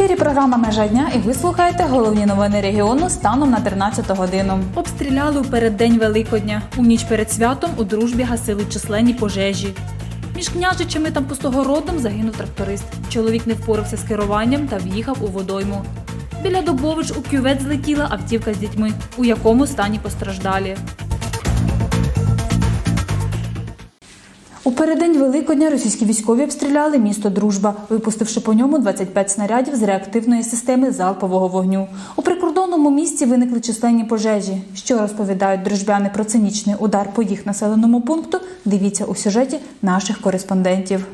ефірі програма Межа дня і ви слухаєте головні новини регіону станом на 13 годину. Обстріляли у переддень Великодня. У ніч перед святом у дружбі гасили численні пожежі. Між княжичами та пустогородом загинув тракторист. Чоловік не впорався з керуванням та в'їхав у водойму. Біля Добович у кювет злетіла автівка з дітьми, у якому стані постраждалі. У переддень Великодня російські військові обстріляли місто Дружба, випустивши по ньому 25 снарядів з реактивної системи залпового вогню. У прикордонному місті виникли численні пожежі. Що розповідають дружбяни про цинічний удар по їх населеному пункту? Дивіться у сюжеті наших кореспондентів.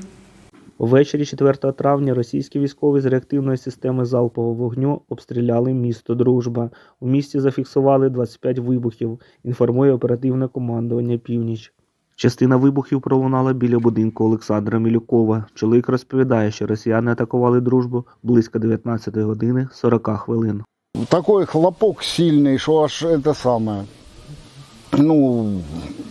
Увечері 4 травня російські військові з реактивної системи залпового вогню обстріляли місто Дружба. У місті зафіксували 25 вибухів, інформує оперативне командування Північ. Частина вибухів пролунала біля будинку Олександра Мілюкова. Чоловік розповідає, що росіяни атакували дружбу близько 19 години 40 хвилин. Такой хлопок сильный, что аж это самое. Ну,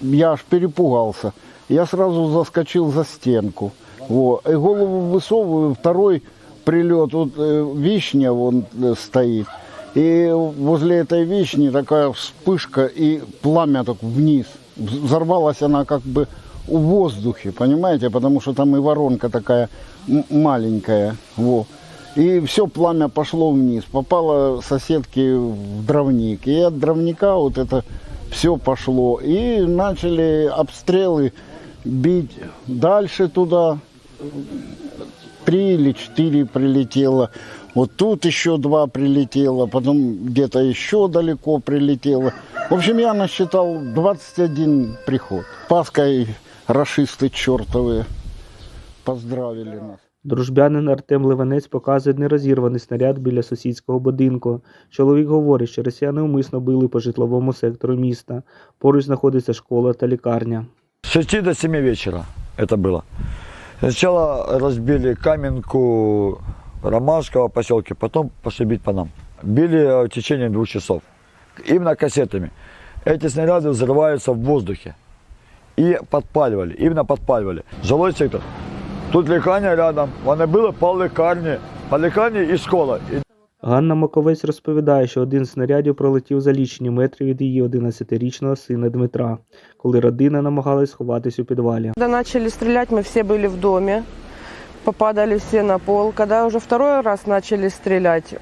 я аж перепугался. Я сразу заскочил за стенку. Во. И голову высовываю, второй прилет, вот э, вишня вон э, стоит. И возле этой вишни такая вспышка и пламя так вниз. Вз- Взорвалась она как бы в воздухе, понимаете, потому что там и воронка такая маленькая. Во. И все пламя пошло вниз, попало соседке в дровник. И от дровника вот это все пошло. И начали обстрелы бить дальше туда. Три или четыре прилетело. Вот тут еще два прилетело, потом где-то еще далеко прилетело. В общем, я насчитал 21 приход. Паской расисты чертовые поздравили нас. Дружбянин Артем Ливанець показує нерозірваний снаряд біля сусідського будинку. Чоловік говорить, що росіяни умисно били по житловому сектору міста. Поруч знаходиться школа та лікарня. С 6 до 7 вечера это было. Сначала разбили каменку Ромашково поселке, потом пошли бить по нам. Били э, в течение двух часов. Именно кассетами. Эти снаряды взрываются в воздухе. И подпаливали, именно подпаливали. Жилой сектор. Тут лікарня рядом. Вони били по лікарні, по лікарні і школа. І Ганна Маковець розповідає, що один з снарядів пролетів за лічені метри від її 11-річного сина Дмитра, коли родина намагалась сховатись у підвалі. Когда начали стрелять, мы все были в доме, Попадали все на пол. Когда уже второй раз начали стрелять,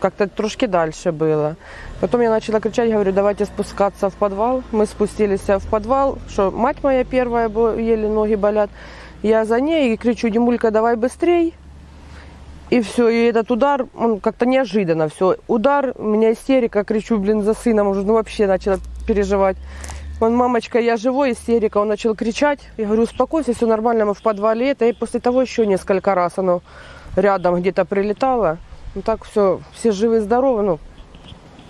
как-то трошки дальше было. Потом я начала кричать, говорю, давайте спускаться в подвал. Мы спустились в подвал, что мать моя первая, еле ноги болят. Я за ней и кричу, Димулька, давай быстрей. И все, и этот удар, он как-то неожиданно все. Удар, у меня истерика, кричу, блин, за сыном уже, ну вообще начала переживать. Он, мамочка, я живой, истерика. Он начал кричать. Я говорю, успокойся, все нормально, мы в подвале. Это и после того еще несколько раз оно рядом где-то прилетало. Ну так все, все живы, здоровы. Ну,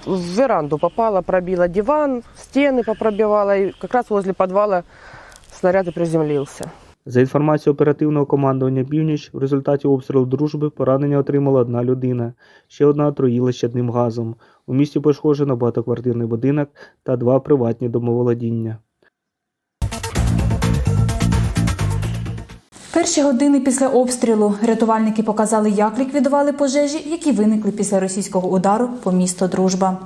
в веранду попала, пробила диван, стены попробивала. И как раз возле подвала снаряд и приземлился. За інформацією оперативного командування Північ, в результаті обстрілу дружби поранення отримала одна людина. Ще одна отруїла щадним газом. У місті пошкоджено багатоквартирний будинок та два приватні домоволодіння. Перші години після обстрілу рятувальники показали, як ліквідували пожежі, які виникли після російського удару по місту Дружба.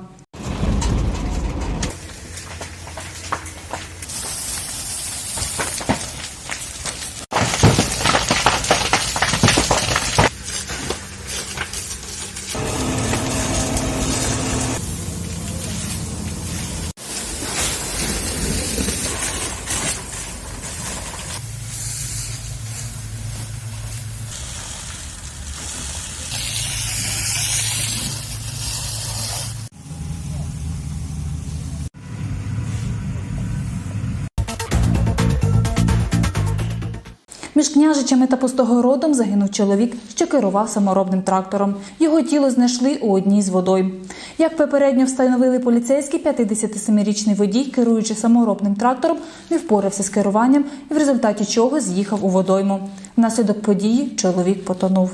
Між княжичами та пустогородом загинув чоловік, що керував саморобним трактором. Його тіло знайшли у одній з водой. Як попередньо встановили поліцейські, 57-річний водій, керуючи саморобним трактором, не впорався з керуванням і в результаті чого з'їхав у водойму. Внаслідок події чоловік потонув.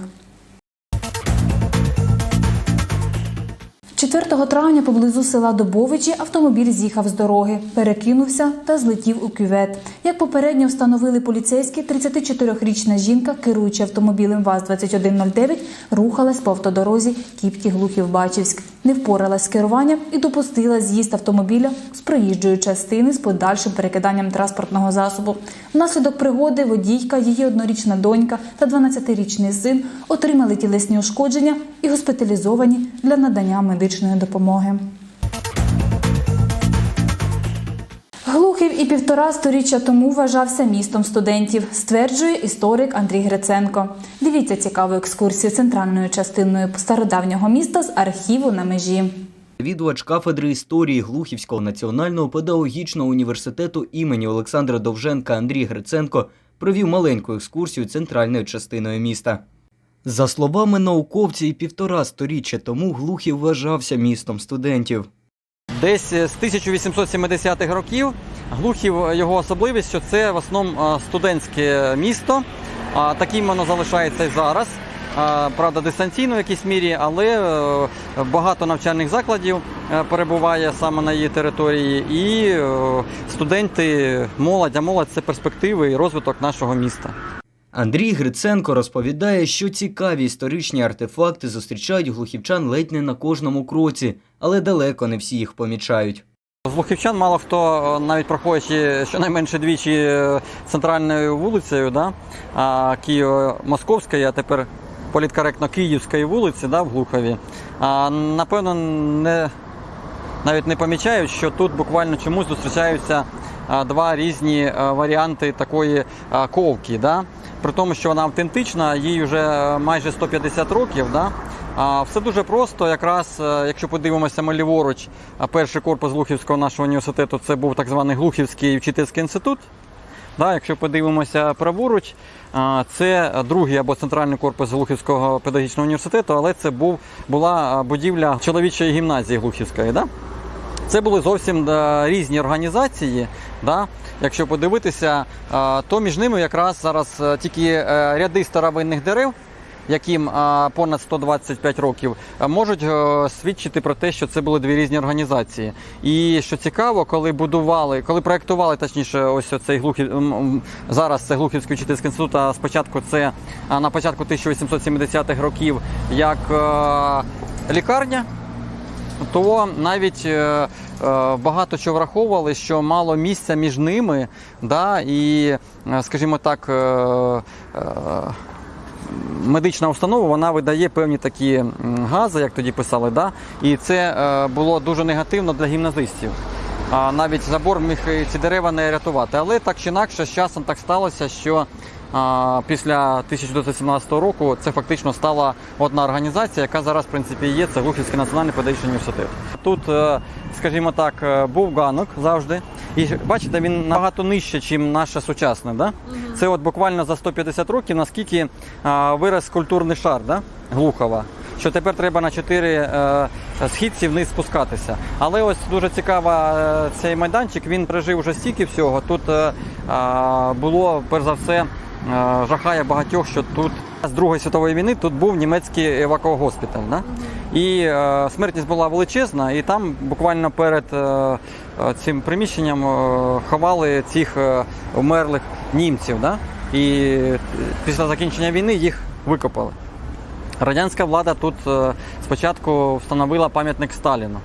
4 травня поблизу села Добовичі автомобіль з'їхав з дороги, перекинувся та злетів у кювет. Як попередньо встановили поліцейські, 34-річна жінка, керуючи автомобілем ВАЗ-2109, рухалась по автодорозі Кіпті-Глухів-Бачівськ. Не впоралась з керуванням і допустила з'їзд автомобіля з проїжджої частини з подальшим перекиданням транспортного засобу. Внаслідок пригоди водійка, її однорічна донька та 12-річний син отримали тілесні ушкодження і госпіталізовані для надання медичної допомоги. Глухів і півтора сторіччя тому вважався містом студентів, стверджує історик Андрій Гриценко. Дивіться цікаву екскурсію центральною частиною стародавнього міста з архіву на межі. Відувач кафедри історії Глухівського національного педагогічного університету імені Олександра Довженка Андрій Гриценко провів маленьку екскурсію центральною частиною міста. За словами науковців, півтора сторіччя тому Глухів вважався містом студентів. Десь з 1870-х років Глухів його особливість, що це в основному е, студентське місто. Таким воно залишається і зараз. Правда, дистанційно в якійсь мірі, але е, багато навчальних закладів е, перебуває саме на її території. І е, студенти, молодь, а молодь це перспективи і розвиток нашого міста. Андрій Гриценко розповідає, що цікаві історичні артефакти зустрічають глухівчан ледь не на кожному кроці, але далеко не всі їх помічають. З Лухівчан мало хто, е, навіть проходячи щонайменше двічі е, центральною вулицею, да, а, Києво-Московської, а тепер політкоректно Київської вулиці да, в Глухові, а, напевно, не, навіть не помічають, що тут буквально чомусь зустрічаються два різні варіанти такої ковки. Да? При тому, що вона автентична, їй вже майже 150 років. Да? Все дуже просто. Якраз, е, якщо подивимося ми ліворуч, перший корпус Глухівського нашого університету це був так званий Глухівський вчительський інститут. Да, якщо подивимося праворуч, це другий або центральний корпус Глухівського педагогічного університету, але це був, була будівля чоловічої гімназії Глухівської. Да? Це були зовсім різні організації. Да? Якщо подивитися, то між ними якраз зараз е, тільки е, ряди старовинних дерев, яким понад 125 років, можуть е, свідчити про те, що це були дві різні організації. І що цікаво, коли будували, коли проектували, точніше, ось цей глухів зараз це Глухівський вчительський інститут, а спочатку це на початку 1870-х років як е, лікарня то навіть е, е, багато що враховували, що мало місця між ними, да, і, е, скажімо так, медична установа вона видає певні такі гази, як тоді писали, да, і це було дуже негативно для гімназистів. Навіть забор міг ці дерева не рятувати. Але так чи інакше, з часом так сталося, що після 1917 року це фактично стала одна організація, яка зараз в принципі є. Це Глухівський національний педагогічний університет. Тут, е, скажімо так, е, був ганок завжди. І бачите, він набагато нижче, ніж наше сучасне. Да? Це от буквально за 150 років, наскільки а, вирос культурний шар да? Глухова. Що тепер треба на чотири е, східці вниз спускатися. Але ось дуже цікава е, цей майданчик. Він пережив уже стільки всього. Тут е, було перш за все е, жахає багатьох, що тут з Другої світової війни тут був німецький евакугоспіталь. Да? І е, смертність була величезна, і там буквально перед е, е, цим приміщенням е, ховали цих е, вмерлих німців. Да? І е, після закінчення війни їх викопали. Радянська влада тут е, спочатку встановила пам'ятник Сталіну,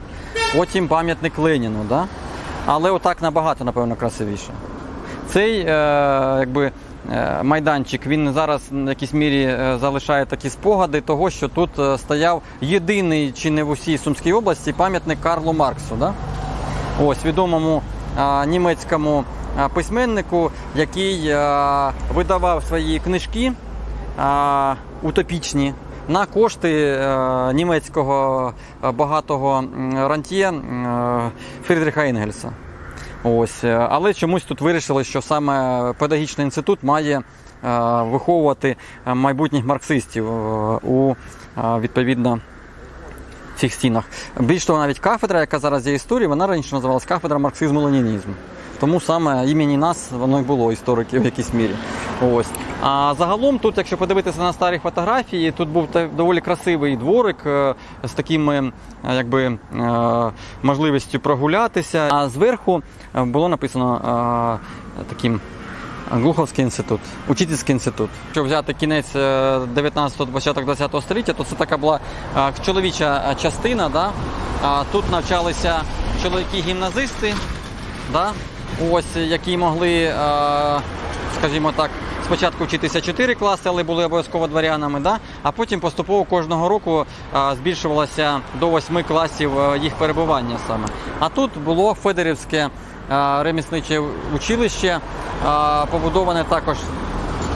потім пам'ятник Леніну. Да? Але отак набагато, напевно, красивіше. Цей е, якби, е, майданчик він зараз в якійсь мірі е, залишає такі спогади того, що тут е, стояв єдиний чи не в усій Сумській області пам'ятник Карлу Марксу. Да? Ось відомому е, німецькому е, письменнику, який е, видавав свої книжки е, утопічні на кошти е, німецького е, багатого рантьє е, Фрідріха Енгельса. Ось, е, але чомусь тут вирішили, що саме педагогічний інститут має е, виховувати е, майбутніх марксистів у відповідно цих стінах. Більш того, навіть кафедра, яка зараз є історії, вона раніше називалась кафедра марксизму ленінізму Тому саме імені нас воно й було істориків в якійсь мірі. Ось. А загалом тут, якщо подивитися на старі фотографії, тут був доволі красивий дворик е, з такими е, якби, е, можливістю прогулятися. А зверху було написано таким Глуховський інститут, учительський інститут. Якщо взяти кінець 19-го, початок 20-го століття, то це така була чоловіча частина. Да? Тут навчалися чоловіки-гімназисти, да? ось, які могли, скажімо так, спочатку вчитися 4 класи, але були обов'язково дворянами, да? а потім поступово кожного року збільшувалося до 8 класів е, їх перебування саме. А тут було Федерівське е, ремісниче училище, е, побудоване також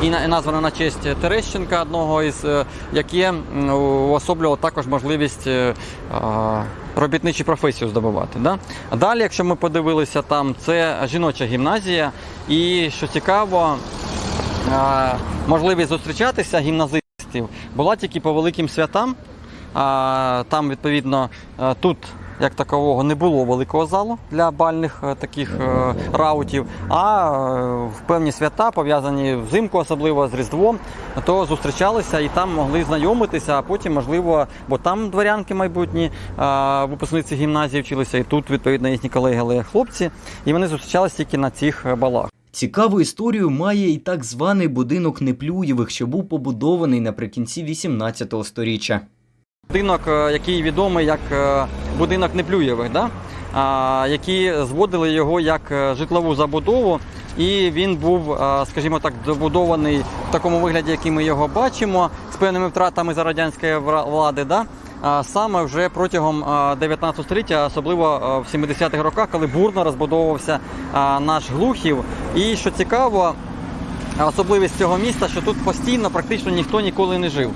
і на- і назване на честь Терещенка, одного із яке м, уособлювало також можливість робітничу професію здобувати. Да? Далі, якщо ми подивилися там, це жіноча гімназія, і що цікаво, можливість зустрічатися гімназистів була тільки по великим святам. Там, відповідно, е, тут як такового не було великого залу для бальних е, таких е, раутів. А в певні свята, пов'язані взимку, особливо з Різдвом, то зустрічалися і там могли знайомитися, а потім, можливо, бо там дворянки майбутні, е, випускниці гімназії вчилися, і тут, відповідно, їхні колеги, але хлопці, і вони зустрічалися тільки на цих балах. Цікаву історію має і так званий будинок Неплюєвих, що був побудований наприкінці 18 століття. Будинок, е, який відомий як е, будинок Неплюєвих, да? які зводили його як е, житлову забудову. І він був, скажімо так, добудований в такому вигляді, який ми його бачимо, з певними втратами за радянської влади. Да? Саме вже протягом е, 19 століття, особливо в 70-х роках, коли бурно розбудовувався наш Глухів. І що цікаво, особливість цього міста, що тут постійно практично ніхто ніколи не жив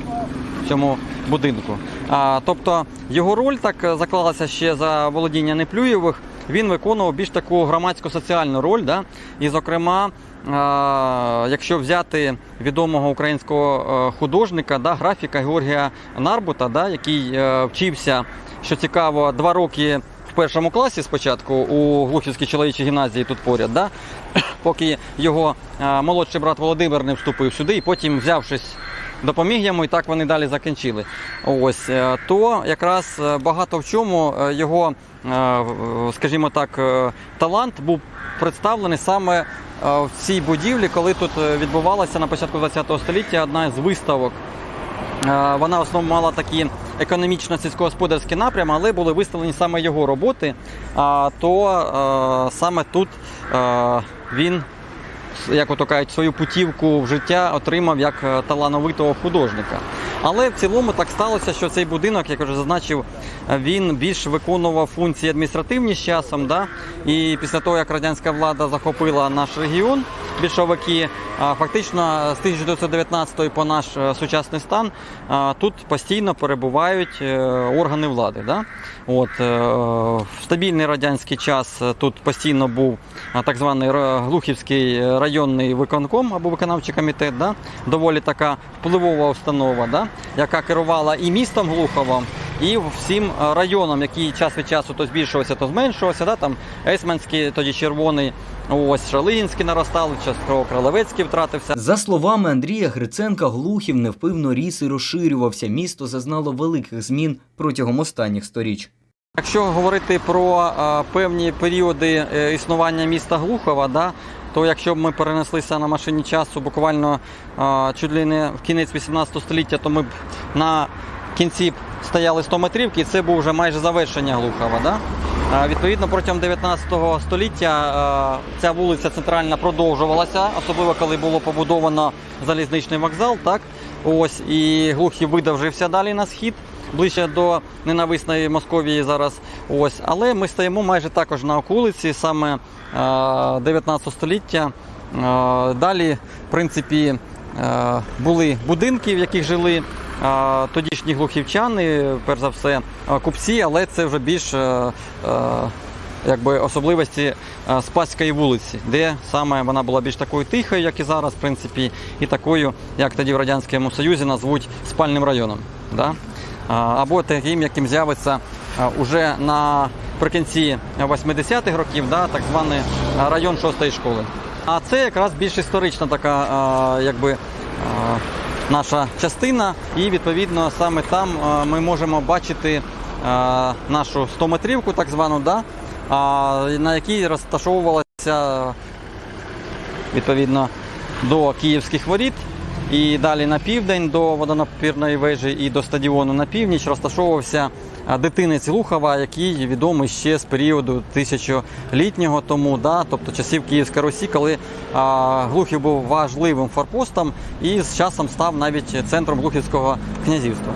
в цьому будинку. А, тобто його роль так е, заклалася ще за володіння Неплюєвих. Він виконував більш таку громадсько-соціальну роль. Да? І, зокрема, а, якщо взяти відомого українського е, художника, да, графіка Георгія Нарбута, да, який е, вчився, що цікаво, два роки в першому класі спочатку у Глухівській чоловічій гімназії тут поряд, да? поки його е, молодший брат Володимир не вступив сюди, і потім, взявшись допоміг йому, і так вони далі закінчили. Ось е, то якраз е, багато в чому е, його, скажімо так, талант був представлений саме в цій будівлі, коли тут відбувалася на початку ХХ століття одна з виставок. Вона в основному мала такі економічно-сільськогосподарські напрями, але були виставлені саме його роботи. А, То саме тут він як ото кажуть, свою путівку в життя отримав як е, талановитого художника. Але в цілому так сталося, що цей будинок, як вже зазначив, він більш виконував функції адміністративні з часом. Да? І після того, як радянська влада захопила наш регіон, більшовики, фактично з 1919 по наш е, сучасний стан тут постійно перебувають е, органи влади. Да? От, е, в стабільний радянський час тут постійно був так званий Глухівський районний виконком або виконавчий комітет, да? доволі така впливова установа, да? яка керувала і містом Глуховом, і всім е, районом, який час від часу то збільшувався, то зменшувався. Да? Там Есменський, тоді червоний, ось Шалинський наростали, частково Кролевецький втратився. За словами Андрія Гриценка, Глухів невпивно ріс і розширювався. Місто зазнало великих змін протягом останніх сторіч. Якщо говорити про е, певні періоди е, існування міста Глухова, да, то якщо б ми перенеслися на машині часу буквально чуть ли не в кінець 18 століття, то ми б на кінці стояли 100 метрівки, і це був вже майже завершення Глухова. Да? Е, Відповідно, протягом 19 століття е, ця вулиця центральна продовжувалася, особливо коли було побудовано залізничний вокзал. Так? Ось, і Глухів видовжився далі на схід ближче до ненависної Московії зараз. Ось, але ми стоїмо майже також на околиці, саме е, 19 століття. Е, Далі, в принципі, е, були будинки, в яких жили е, тодішні глухівчани, перш за все, купці, але це вже більш е, е, якби особливості е, Спаської вулиці, де саме вона була більш такою тихою, як і зараз, в принципі, і такою, як тоді в Радянському Союзі назвуть спальним районом. Да? Або таким, яким з'явиться уже наприкінці 80-х років, да, так званий район шостої школи. А це якраз більш історична така якби, наша частина, і відповідно саме там е, ми можемо бачити е, нашу 100-метрівку, так звану, да, на якій розташовувалася відповідно до київських воріт. І далі на південь до водонапірної вежі і до стадіону на північ розташовувався дитинець Лухова, який відомий ще з періоду тисячолітнього тому, да, тобто часів Київської Русі, коли а, Глухів був важливим форпостом і з часом став навіть центром Глухівського князівства.